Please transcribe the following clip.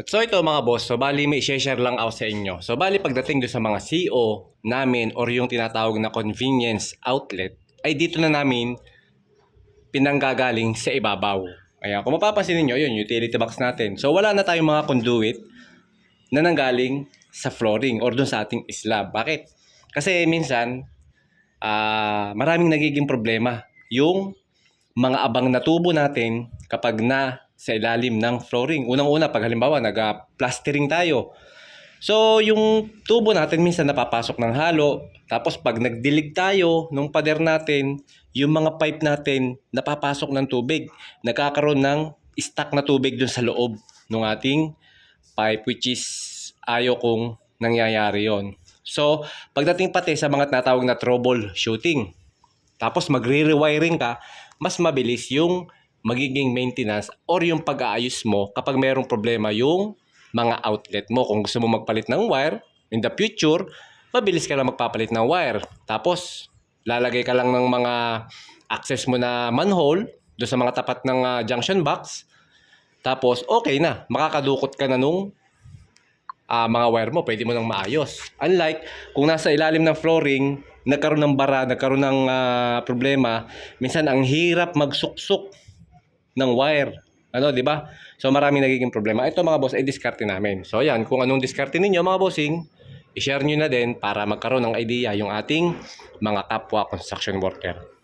At so ito mga boss, so bali may share lang ako sa inyo. So bali pagdating doon sa mga CO namin or yung tinatawag na convenience outlet, ay dito na namin pinanggagaling sa ibabaw. Ayan, kung mapapansin niyo yun, utility box natin. So wala na tayong mga conduit na nanggaling sa flooring or doon sa ating slab. Bakit? Kasi minsan, ah maraming nagiging problema yung mga abang na tubo natin kapag na sa ilalim ng flooring. Unang-una, pag halimbawa, nag-plastering tayo. So, yung tubo natin minsan napapasok ng halo. Tapos, pag nagdilig tayo nung pader natin, yung mga pipe natin napapasok ng tubig. Nagkakaroon ng stock na tubig dun sa loob ng ating pipe which is ayaw kong nangyayari yon. So, pagdating pati sa mga tinatawag na troubleshooting, tapos magre-rewiring ka, mas mabilis yung magiging maintenance or yung pag-aayos mo kapag mayroong problema yung mga outlet mo. Kung gusto mo magpalit ng wire in the future, mabilis ka lang magpapalit ng wire. Tapos, lalagay ka lang ng mga access mo na manhole do sa mga tapat ng ah, junction box. Tapos, okay na. Makakadukot ka na nung ah, mga wire mo, pwede mo nang maayos. Unlike, kung nasa ilalim ng flooring, nagkaroon ng bara, nagkaroon ng ah, problema, minsan ang hirap magsuksok ng wire. Ano, di ba? So, maraming nagiging problema. Ito mga boss, ay diskarte namin. So, yan, kung anong diskarte ninyo mga bossing, i-share nyo na din para magkaroon ng idea yung ating mga kapwa construction worker.